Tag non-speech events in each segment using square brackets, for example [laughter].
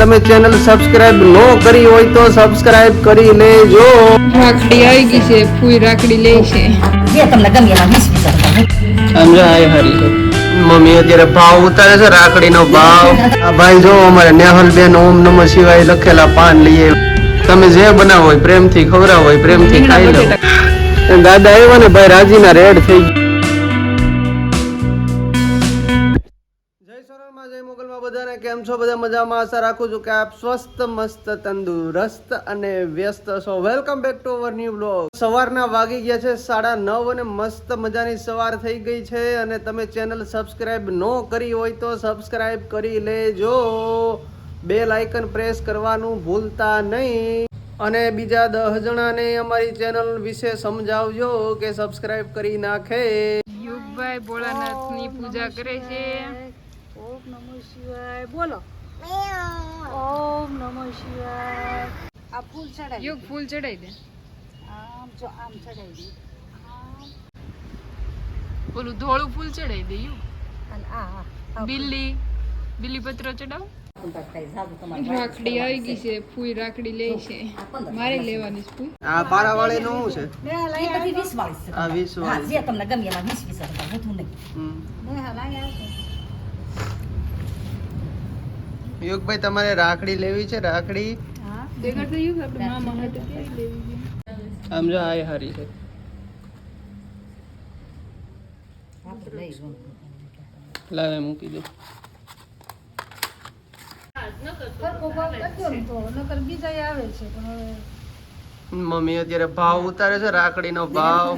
તમે channel subscribe નો કરી હોય તો સબસ્ક્રાઇબ કરી લેજો. રાખડી આવી ગઈ છે ફૂઈ રાખડી લે છે. જે તમને ગમે એના વીસ વીસ સમજો આય હરી. મમ્મી અત્યારે ભાવ ઉતારે છે રાખડીનો ભાવ. આ ભાઈ જો અમારે નેહલ બેન ઓમ નમઃ શિવાય લખેલા પાન લઈએ. તમે જે બનાવો હોય પ્રેમથી ખવડાવો હોય પ્રેમથી ખાઈ લો. દાદા આવ્યો ને ભાઈ રાજીના રેડ થઈ ગયા. કેમ છો? બધા મજામાં? આશા રાખું છું કે આપ સ્વસ્થ, મસ્ત, તંદુરસ્ત અને વ્યસ્ત છો. Welcome back to our new blog સવારના વાગી ગયા છે સાડા નવ અને મસ્ત મજાની સવાર થઈ ગઈ છે અને તમે ચેનલ સબસ્ક્રાઇબ ન કરી હોય તો સબસ્ક્રાઇબ કરી લેજો. બેલ આઇકન પ્રેસ કરવાનું ભૂલતા નહીં. અને બીજા દહ જણાને અમારી ચેનલ વિશે સમજાવજો કે સબસ્ક્રાઇબ કરી નાખે. યુગભાઈ ભોળાનાથની પૂજા કરે છે. શિવાય. બોલો. ઓમ નમો શિવાય. આ ફૂલ ચડાવી યોગ ફૂલ ચડાઈ દે. આમ જો આમ ચડાવી દે. ઓલું ધોળું ફૂલ ચડાઈ દે યુગ અને આ બિલ્લી. બિલ્લી પત્ર ચડાવ. રાખડી આવી ગઈ છે ફૂઈ રાખડી લે છે. મારે લેવાની છે ફૂઈ આ પારાવાળી નું શું છે? એ બધી વીસ વાળી છે. આ વીસ હા વાળી જે તમને ગમે એમાં 20 20 વધુ નહીં. હમ. નેહા લાયા છે. યુગભાઈ તમારે રાખડી લેવી છે? રાખડી? આમ જો આ હારી છે. લાવે મૂકી દો. મમ્મી અત્યારે ભાવ ઉતારે છે રાખડી નો ભાવ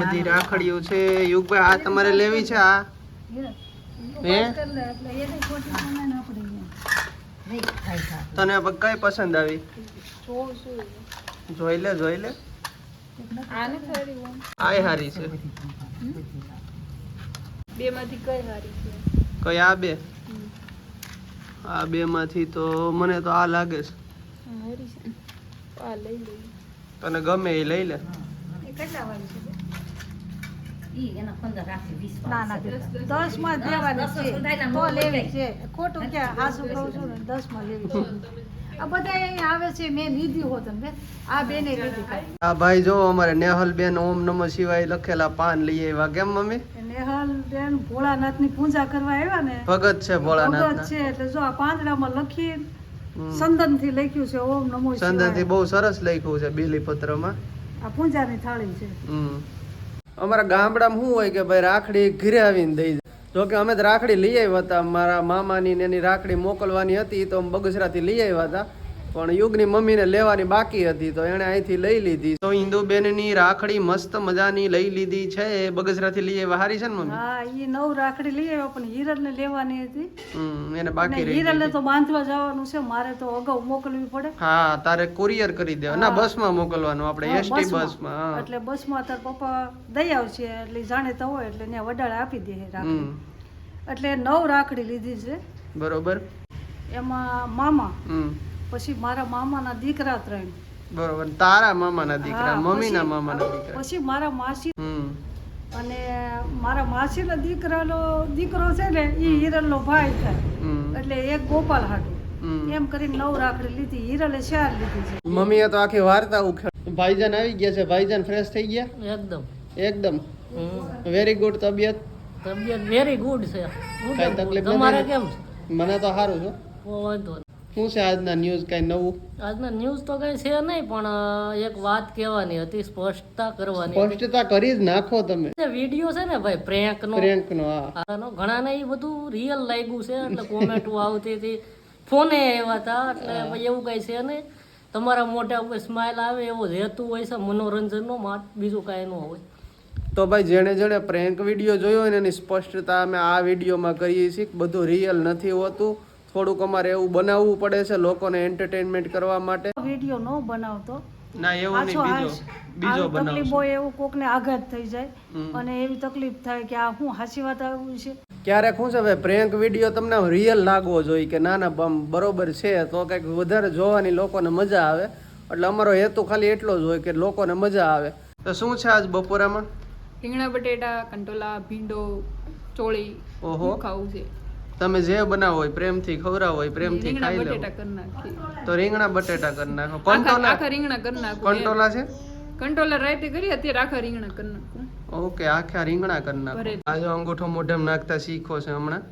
બધી રાખડીઓ છે. યુગભાઈ આ તમારે લેવી છે આ? તને કઈ પસંદ આવી? જોઈ લે જોઈ લે. આય આ હારી છે. બે માંથી કઈ હારી છે કઈ આ બે? આ બે માંથી તો મને તો આ લાગે છે. તને ગમે એ લઈ લે. કેટલા વાળી છે ઈ એના પંદર રાખી વીસ ના ના દસમાં દેવાની છે. તો લેવી છે. ખોટું ક્યાં? હાસુ કહું છું ને દસમાં લેવી છે. આ બધા અહીંયા આવે છે મેં લીધી હોત ને આ બેને લીધી આ ભાઈ જો અમારે નેહલ બેન ઓમ નમઃ શિવાય લખેલા પાન લઈ આવ્યા. કેમ મમ્મી? નેહલ બેન ભોળાનાથની પૂજા કરવા આવ્યા ને. ભગત છે ભગત ભોળાનાથ છે એટલે જો આ પાંદડામાં લખી સંદનથી લખ્યું છે ઓમ નમો સંદનથી બહુ સરસ લખ્યું છે બીલીપત્રમાં. આ પૂજાની થાળી છે. હમ. અમારા ગામડામાં શું હોય કે ભાઈ રાખડી ઘરે આવીને દઈ જો કે અમે તો રાખડી લઈ આવ્યા હતા. મારા મામાની ને એની રાખડી મોકલવાની હતી તો અમે બગસરાથી લઈ આવ્યા હતા. પણ યુગની મમ્મીને લેવાની બાકી હતી તો એણે અહીંથી લઈ લીધી. તો હિન્દુબેનની રાખડી મસ્ત મજાની લઈ લીધી છે. બગસરાથી લઈ હારી છે ને મમ્મી? હા ઈ નવ રાખડી લઈ આવ્યો પણ હિરલને લેવાની હતી. હમ એને બાકી રહી હિરલને તો બાંધવા જવાનું છે મારે તો અગાઉ મોકલવી પડે. હા તારે કુરિયર કરી દેવા. ના બસમાં મોકલવાનું આપણે એસટી બસમાં. એટલે બસમાં તાર પપ્પા દઈ આવશે એટલે જાણેતા જાણીતા હોય એટલે ત્યાં વડાળે આપી દે રાખડી. એટલે નવ રાખડી લીધી છે. બરોબર. એમાં મામા. હમ. પછી મારા મામાના દીકરા ત્રણ. બરોબર. તારા મામાના દીકરા મમ્મીના પછી- મામાના દીકરા. પછી મારા માસી અને મારા માસીના દીકરાનો દીકરો છે ને એ હિરલનો ભાઈ થાય એટલે એક ગોપાલ હાટુ. એમ કરીને નવ રાખડી લીધી હિરલે ચાર લીધી છે. મમ્મીએ તો આખી વાર્તા ઉખેડ. ભાઈજાન આવી ગયા છે. ભાઈજાન ફ્રેશ થઈ ગયા? એકદમ. એકદમ? વેરી ગુડ તબિયત? તબિયત વેરી ગુડ છે. કઈ તકલીફ તમારે કેમ? મને તો સારું છે. વાંધો. શું છે આજના ન્યૂઝ કઈ નવું? આજના ન્યૂઝ તો કઈ છે નહીં પણ એક વાત કહેવાની હતી સ્પષ્ટતા કરવાની સ્પષ્ટતા કરી જ નાખો તમે. વીડિયો છે ને ભાઈ પ્રેન્ક નો પ્રેન્ક નો આનો ઘણાને એ બધું રિયલ લાગ્યું છે એટલે કોમેન્ટો આવતી હતી. ફોને આવ્યા હતા એટલે એવું કઈ છે નહીં. તમારા મોઢા ઉપર સ્માઇલ આવે એવો હેતુ હોય છે મનોરંજનનો માટ બીજું કાંઈ ન હોય. તો ભાઈ જેણે જેણે પ્રેન્ક વીડિયો જોયો હોય ને એની સ્પષ્ટતા અમે આ વિડીયોમાં કરીએ છીએ બધું રિયલ નથી હોતું. થોડુંક અમારે એવું બનાવવું પડે છે લોકોને એન્ટરટેનમેન્ટ કરવા માટે. વીડિયો નો બનાવતો. ના એવું નહીં બીજો બીજો આવી તકલીફ હોય એવું કોકને આઘાત થઈ જાય. અને એવી તકલીફ થાય કે આ હું હાસી વાત આવું છે? ક્યારેક શું છે ભાઈ પ્રેન્ક વીડિયો તમને રિયલ લાગવો જોઈએ કે ના ના બમ બરોબર છે તો કંઈક વધારે જોવાની લોકોને મજા આવે. એટલે અમારો હેતુ ખાલી એટલો જ હોય કે લોકોને મજા આવે. તો શું છે આજ બપોરામાં? રીંગણા બટેટા કંટોલા ભીંડો ચોળી ઓહો. ખાવું છે. તમે જે બનાવો હોય પ્રેમથી ખવરાવો હોય પ્રેમથી ખાઈ લો તો રીંગણા બટેટા કરી નાખો. આખા કંટોલા આખા રીંગણા કરી નાખો કંટોલા છે? કંટોલા રાતે કરી અત્યારે આખા રીંગણા કરી નાખો. ઓકે આખા રીંગણા કરી નાખો. ભરે. અંગૂઠો મોઢેમ નાખતા શીખો છે હમણાં?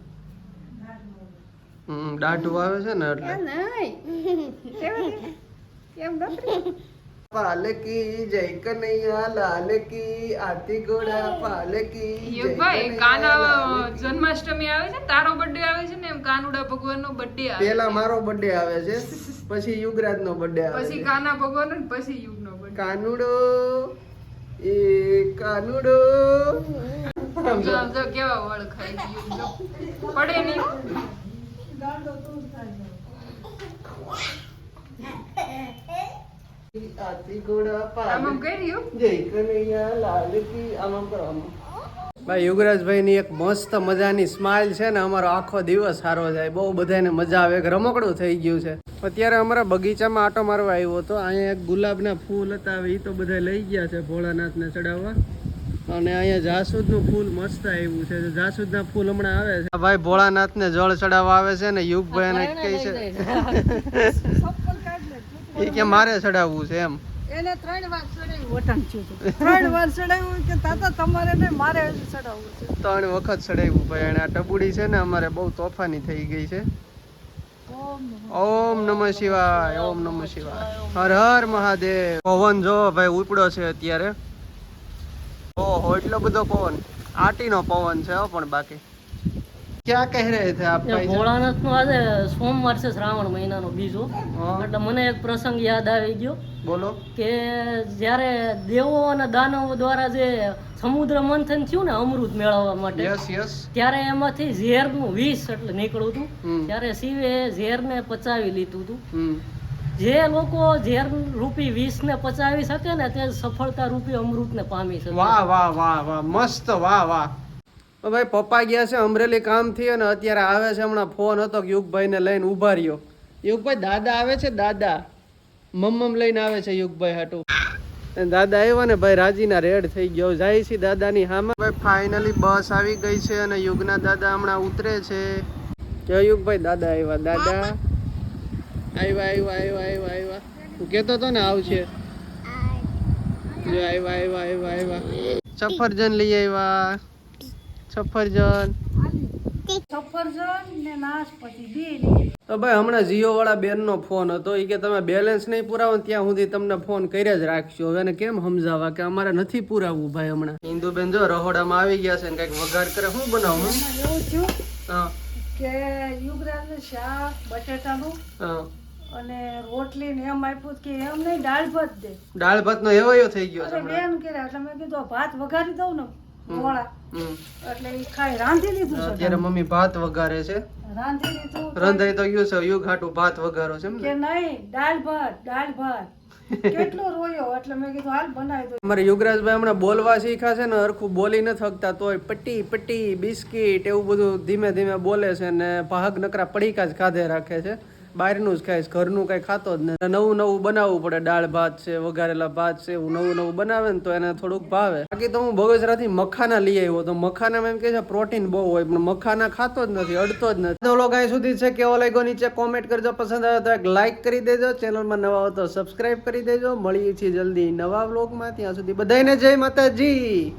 હમ દાઢું આવે છે ને એટલે. [laughs] પાલકી જય કનૈયા લાલકી આરતી પાલકી જય ભાઈ કાના જન્માષ્ટમી આવે છે? તારો બર્થડે આવે છે ને? એમ કાનુડા ભગવાનનો બર્થડે આવે પેલા મારો બર્થડે આવે છે પછી યુગરાજ નો બર્થડે આવે પછી કાના ભગવાનનો ને પછી યુગનો બર્થડે કાનુડો એ કાનુડો. જો આમ કેવા વળ ખાઈ ગયું પડે નહીં. આમ ભાઈ યુગરાજભાઈ ની એક મસ્ત મજાની સ્માઇલ છે ને અમારો આખો દિવસ સારો જાય. બહુ બધાને મજા આવે એક રમકડું થઈ ગયું છે. અત્યારે અમારા બગીચામાં આટો મારવા આવ્યો હતો. અહીંયા એક ગુલાબના ફૂલ હતા એ તો બધા લઈ ગયા છે ભોળાનાથને ચડાવવા. અને અહીંયા જાસૂદનું ફૂલ મસ્ત આવ્યું છે. જાસૂદના ફૂલ હમણાં આવે છે. ભાઈ ભોળાનાથને જળ ચડાવવા આવે છે ને યુગભાઈ ને કહે છે. [laughs] એ કે મારે ચડાવવું છે એમ. એને ત્રણ વાર ચડાવ્યું વટણ થયું ત્રણ વાર ચડાવ્યું કે તાતા તમારે ને મારે ચડાવવું છે. ત્રણ વખત ચડાવ્યું ભાઈ અને આ ટબુડી છે ને અમારે બહુ તોફાની થઈ ગઈ છે. ઓમ નમઃ. શિવાય ઓમ નમઃ શિવાય. હર હર મહાદેવ. પવન જો ભાઈ ઉપડો છે અત્યારે. ઓહો એટલો બધો પવન. આટીનો પવન છે હો પણ બાકી. ક્યાં કહી રહે થે આપ ભોળાનાથ નો આજે સોમવાર છે શ્રાવણ મહિનાનો બીજો. એટલે મને એક પ્રસંગ યાદ આવી ગયો બોલો. કે જ્યારે દેવો અને દાનવો દ્વારા જે સમુદ્ર મંથન થયું ને અમૃત મેળવવા માટે યસ યસ. ત્યારે એમાંથી ઝેરનું વિષ એટલે નીકળ્યું હતું. ત્યારે શિવે ઝેરને પચાવી લીધું હતું. જે લોકો ઝેર રૂપી વિષને પચાવી શકે ને તે સફળતા રૂપી અમૃતને પામી શકે. વાહ વાહ વાહ વાહ. મસ્ત વાહ વાહ. તો ભાઈ પપ્પા ગયા છે અમરેલી કામથી અને અત્યારે આવે છે હમણાં ફોન હતો કે યુગભાઈને લઈને ઊભા રહ્યો. યુગભાઈ, દાદા આવે છે? દાદા. મમ્મમ લઈને આવે છે યુગભાઈ હાટુ. દાદા આવ્યા ને ભાઈ રાજીના રેડ થઈ ગયો. જાય છે દાદાની હામાં. ભાઈ ફાઇનલી બસ આવી ગઈ છે અને યુગના દાદા હમણાં ઉતરે છે. કે યુગભાઈ, દાદા આવ્યા. દાદા. આવ્યા આવ્યા આવ્યા આવ્યા આવ્યા. હું કહેતો હતો ને આવશે આવ્યા આવ્યા આવ્યા આવ્યા. સફરજન લઈ આવ્યા. સફરજન. ને તો ભાઈ હમણાં જીઓ વાળા બેનનો ફોન હતો. એ કે તમે બેલેન્સ નહીં પુરાવો ત્યાં સુધી તમને ફોન કર્યા જ રાખશો હવે કેમ સમજાવવા કે અમારે નથી પુરાવવું ભાઈ હમણાં? ઇન્દુબેન જો રહોડામાં આવી ગયા છે ને કંઈક વઘાર કરે શું બનાવું એવું થયું હા. કે યુગરાજનું શાક બટેટાનું હા. અને રોટલી ને એમ આપ્યું કે એમ નહીં દાળ ભાત દે. દાળ ભાતનો એવો એવો થઈ ગયો છે બેન કર્યા એટલે મેં કીધું ભાત વઘારી દઉં ને. મોળા હમ. એટલે એ ખાઈ રાંધી લીધું છે અત્યારે મમ્મી ભાત વઘારે છે. રાંધી લીધું રંધાઈ તો ગયું છે યુગ હાટું ભાત વઘારો છે કે નહીં દાળ ભાત દાળ ભાત. કેટલો રોયો? એટલે મેં કીધું હાલ બનાવી દઉં. અમારે યુગરાજભાઈ હમણાં બોલવા શીખ્યા છે ને હરખું બોલી ન થકતા તોય પટ્ટી પટ્ટી બિસ્કીટ એવું બધું ધીમે ધીમે બોલે છે ને ભાગ નકરા પડીકા જ ખાધે રાખે છે. બહારનું જ ખાઈશ ઘરનું કઈ ખાતો જ નહીં નવું નવું બનાવવું પડે. દાળ ભાત છે, વઘારેલા ભાત છે, એવું નવું નવું બનાવે ને તો એને થોડુંક ભાવે. બાકી તો હું બગસરાથી મખાના લઈ આવ્યો તો મખાનામાં એમ કે છે, પ્રોટીન બહુ હોય, પણ મખાના ખાતો જ નથી, અડતો જ નથી. ઓલો કાંઈ સુધી છે. કેવો લાગ્યો નીચે કોમેન્ટ કરજો. પસંદ આવે તો એક લાઈક કરી દેજો. ચેનલમાં નવા હો તો સબસ્ક્રાઈબ કરી દેજો. મળીએ છીએ જલ્દી નવા વ્લોગમાં ત્યાં સુધી બધાને જય માતાજી.